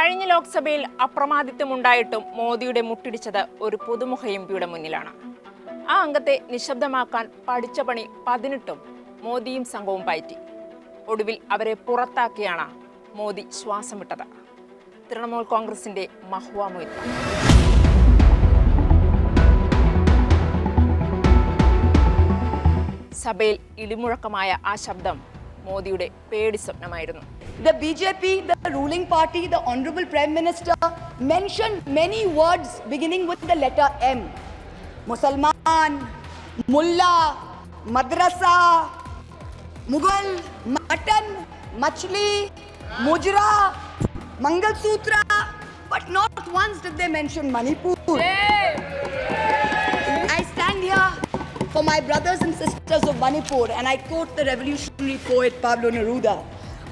കഴിഞ്ഞ ലോക്സഭയിൽ അപ്രമാദിത്വമുണ്ടായിട്ടും മോദിയുടെ മുട്ടിടിച്ചത് ഒരു പുതുമുഖ എം പിയുടെ മുന്നിലാണ്. ആ അംഗത്തെ നിശബ്ദമാക്കാൻ പഠിച്ച പണി പതിനെട്ടും മോദിയും സംഘവും പയറ്റി. ഒടുവിൽ അവരെ പുറത്താക്കിയാണ് മോദി ശ്വാസം വിട്ടത് തൃണമൂൽ കോൺഗ്രസിന്റെ മഹുവ മൊയ്ത്ത സഭയിൽ ഇടിമുഴക്കമായ ആ ശബ്ദം മോദിയുടെ പേടി സ്വപ്നമായിരുന്നു. The BJP the ruling party the honourable prime minister mention many words beginning with the letter M Musalman mullah madrasa Mughal mutton machli mujra mangalsutra but not once did they mention Manipur for my brothers and sisters of Manipur and I quote the revolutionary poet Pablo Neruda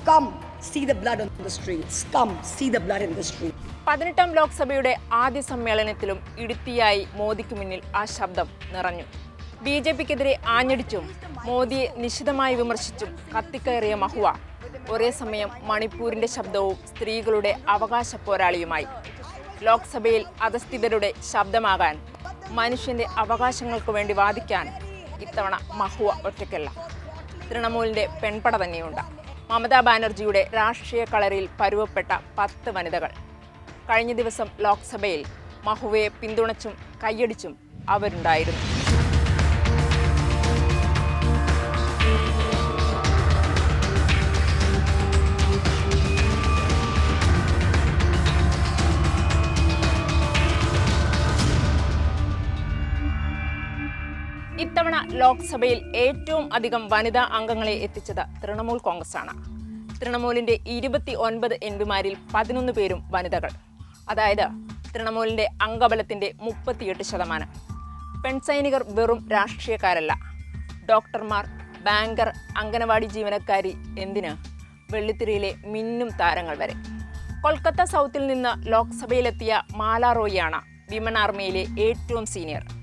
Come, see the blood on the streets. Come, see the blood in the streets. പതിനെട്ടാം ലോക്സഭയുടെ ആദ്യ സമ്മേളനത്തിലും ഇടുത്തിയായി മോദിക്ക് മുന്നിൽ ആ ശബ്ദം നിറഞ്ഞു B J പിക്കെതിരെ ആഞ്ഞടിച്ചും മോദിയെ നിശിതമായി വിമർശിച്ചും കത്തിക്കയറിയ മഹുവ ഒരേ സമയം മണിപ്പൂരിന്റെ ശബ്ദവും സ്ത്രീകളുടെ അവകാശ പോരാളിയുമായി ലോക്സഭയിൽ അധസ്ഥിതരുടെ ശബ്ദമാകാൻ മനുഷ്യന്റെ അവകാശങ്ങൾക്ക് വേണ്ടി വാദിക്കാൻ ഇത്തവണ മഹുവ ഒറ്റയ്ക്കല്ല. തൃണമൂലിന്റെ പെൺപട തന്നെയുണ്ട്. മമതാ ബാനർജിയുടെ രാഷ്ട്രീയ കളരിയിൽ പരുവപ്പെട്ട പത്ത് വനിതകൾ. കഴിഞ്ഞ ദിവസം ലോക്സഭയിൽ മഹുവയെ പിന്തുണച്ചും കൈയടിച്ചും അവരുണ്ടായിരുന്നു. ഇത്തവണ ലോക്സഭയിൽ ഏറ്റവും അധികം വനിതാ അംഗങ്ങളെ എത്തിച്ചത് തൃണമൂൽ കോൺഗ്രസ് ആണ് തൃണമൂലിന്റെ ഇരുപത്തി ഒൻപത് എം പിമാരിൽ പതിനൊന്ന് പേരും വനിതകൾ. അതായത് തൃണമൂലിന്റെ അംഗബലത്തിന്റെ മുപ്പത്തിയെട്ട് ശതമാനം. പെൺസൈനികർ വെറും രാഷ്ട്രീയക്കാരല്ല. ഡോക്ടർമാർ ബാങ്കർ അംഗനവാടി ജീവനക്കാരി എന്തിന്? വെള്ളിത്തിരയിലെ മിന്നും താരങ്ങൾ വരെ. കൊൽക്കത്ത സൗത്തിൽ നിന്ന് ലോക്സഭയിലെത്തിയ മാലാറോയിയാണ് വിമൻ ആർമിയിലെ ഏറ്റവും സീനിയർ.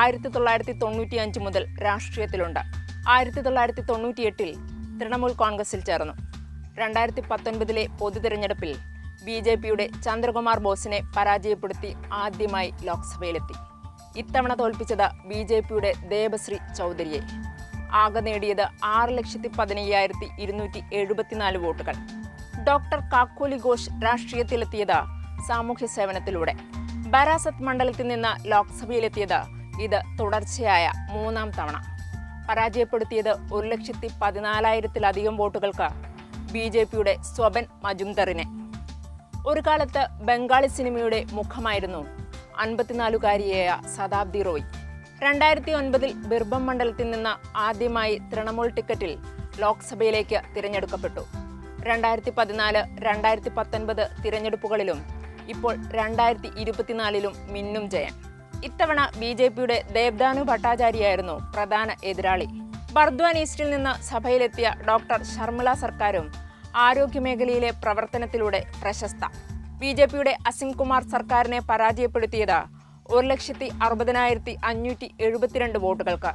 ആയിരത്തി തൊള്ളായിരത്തി തൊണ്ണൂറ്റി അഞ്ച് മുതൽ രാഷ്ട്രീയത്തിലുണ്ട്. ആയിരത്തി തൊള്ളായിരത്തി തൊണ്ണൂറ്റി എട്ടിൽ തൃണമൂൽ കോൺഗ്രസിൽ ചേർന്നു. രണ്ടായിരത്തി പത്തൊൻപതിലെ പൊതു തിരഞ്ഞെടുപ്പിൽ ബി ജെ പിയുടെ ചന്ദ്രകുമാർ ബോസിനെ പരാജയപ്പെടുത്തി ആദ്യമായി ലോക്സഭയിലെത്തി. ഇത്തവണ തോൽപ്പിച്ചത് ബി ജെ പിയുടെ ദേബശ്രീ ചൗധരിയെ. ആകെ നേടിയത് ആറ് ലക്ഷത്തി പതിനയ്യായിരത്തി ഇരുന്നൂറ്റി എഴുപത്തിനാല് വോട്ടുകൾ. ഡോക്ടർ കാക്കോലി ഘോഷ് രാഷ്ട്രീയത്തിലെത്തിയത് സാമൂഹ്യ സേവനത്തിലൂടെ ബാരാസത്ത് മണ്ഡലത്തിൽ നിന്ന് ലോക്സഭയിലെത്തിയത് ഇത് തുടർച്ചയായ മൂന്നാം തവണ. പരാജയപ്പെടുത്തിയത് ഒരു ലക്ഷത്തി പതിനാലായിരത്തിലധികം വോട്ടുകൾക്ക് ബി ജെ പിയുടെ സ്വപൻ മജുംദറിനെ. ഒരു കാലത്ത് ബംഗാളി സിനിമയുടെ മുഖമായിരുന്നു അൻപത്തിനാലുകാരിയായ ശതാബ്ദി റോയ്. രണ്ടായിരത്തി ഒൻപതിൽ ബിർബം മണ്ഡലത്തിൽ നിന്ന് ആദ്യമായി തൃണമൂൽ ടിക്കറ്റിൽ ലോക്സഭയിലേക്ക് തിരഞ്ഞെടുക്കപ്പെട്ടു. രണ്ടായിരത്തി പതിനാല് രണ്ടായിരത്തി പത്തൊൻപത് തിരഞ്ഞെടുപ്പുകളിലും ഇപ്പോൾ രണ്ടായിരത്തി ഇരുപത്തിനാലിലും മിന്നും ജയൻ ഇത്തവണ ബി ജെ പിയുടെ ദേവ്ദാനു ഭട്ടാചാര്യയായിരുന്നു പ്രധാന എതിരാളി. ബർദ്വാൻ ഈസ്റ്റിൽ നിന്ന് സഭയിലെത്തിയ ഡോക്ടർ ശർമിള സർക്കാരും ആരോഗ്യമേഖലയിലെ പ്രവർത്തനത്തിലൂടെ പ്രശസ്ത. ബി ജെ പിയുടെ അസിം കുമാർ സർക്കാരിനെ പരാജയപ്പെടുത്തിയത് ഒരു ലക്ഷത്തി അറുപതിനായിരത്തി അഞ്ഞൂറ്റി എഴുപത്തിരണ്ട് വോട്ടുകൾക്ക്.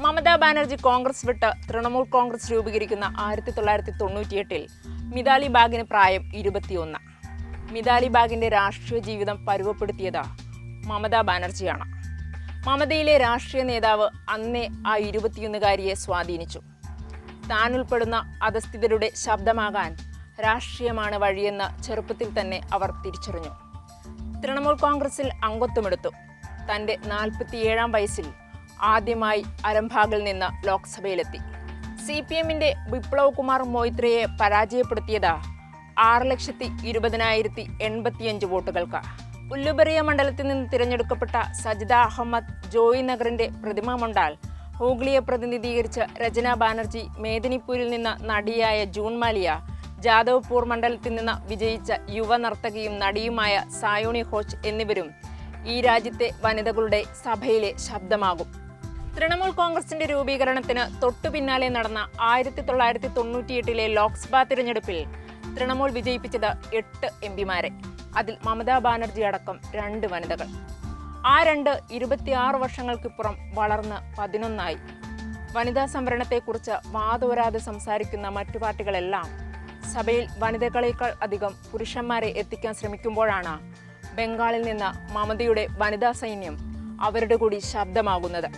മമതാ ബാനർജി കോൺഗ്രസ് വിട്ട് തൃണമൂൽ കോൺഗ്രസ് രൂപീകരിക്കുന്ന ആയിരത്തി തൊള്ളായിരത്തി തൊണ്ണൂറ്റിയെട്ടിൽ മിതാലി ബാഗിന് പ്രായം ഇരുപത്തിയൊന്ന്. മിതാലി ബാഗിന്റെ രാഷ്ട്രീയ ജീവിതം പരുവപ്പെടുത്തിയത് മമതാ ബാനർജിയാണ്. മമതയിലെ രാഷ്ട്രീയ നേതാവ് അന്നേ ആ ഇരുപത്തിയൊന്നുകാരിയെ സ്വാധീനിച്ചു. താൻ ഉൾപ്പെടുന്ന അധസ്ഥിതരുടെ ശബ്ദമാകാൻ രാഷ്ട്രീയമാണ് വഴിയെന്ന് ചെറുപ്പത്തിൽ തന്നെ അവർ തിരിച്ചറിഞ്ഞു. തൃണമൂൽ കോൺഗ്രസിൽ അംഗത്വമെടുത്തു. തന്റെ നാൽപ്പത്തിയേഴാം വയസ്സിൽ ആദ്യമായി അരംഭാഗിൽ നിന്ന് ലോക്സഭയിലെത്തി. സി പി എമ്മിന്റെ വിപ്ലവ് കുമാർ മൊയ്ത്രയെ പരാജയപ്പെടുത്തിയത് ആറ് ലക്ഷത്തി ഇരുപതിനായിരത്തി എൺപത്തിയഞ്ച് വോട്ടുകൾക്ക്. ഉല്ലുബറിയ മണ്ഡലത്തിൽ നിന്ന് തിരഞ്ഞെടുക്കപ്പെട്ട സജിദ അഹമ്മദ് ജോയി നഗറിന്റെ പ്രതിമ മൊണ്ടാൽ. ഹൂഗ്ലിയെ പ്രതിനിധീകരിച്ച് രചന ബാനർജി മേദിനിപ്പൂരിൽ നിന്ന് നടിയായ ജൂൺ മാലിയ. ജാദവ്പൂർ മണ്ഡലത്തിൽ നിന്ന് വിജയിച്ച യുവ നർത്തകിയും നടിയുമായ സായോണി ഹോച്ച് എന്നിവരും ഈ രാജ്യത്തെ വനിതകളുടെ സഭയിലെ ശബ്ദമാകും. തൃണമൂൽ കോൺഗ്രസിന്റെ രൂപീകരണത്തിന് തൊട്ടു പിന്നാലെ നടന്ന ആയിരത്തി തൊള്ളായിരത്തി തൊണ്ണൂറ്റിയെട്ടിലെ ലോക്സഭാ തിരഞ്ഞെടുപ്പിൽ തൃണമൂൽ വിജയിപ്പിച്ചത് എട്ട് എം പിമാരെ. അതിൽ മമതാ ബാനർജി അടക്കം രണ്ട് വനിതകൾ. ആ രണ്ട് ഇരുപത്തിയാറ് വർഷങ്ങൾക്കിപ്പുറം വളർന്ന് പതിനൊന്നായി. വനിതാ സംവരണത്തെക്കുറിച്ച് വാതോരാതെ സംസാരിക്കുന്ന മറ്റു പാർട്ടികളെല്ലാം സഭയിൽ വനിതകളേക്കാൾ അധികം പുരുഷന്മാരെ എത്തിക്കാൻ ശ്രമിക്കുമ്പോഴാണ് ബംഗാളിൽ നിന്ന് മമതയുടെ വനിതാ സൈന്യം അവരുടെ കൂടി ശബ്ദമാകുന്നത്.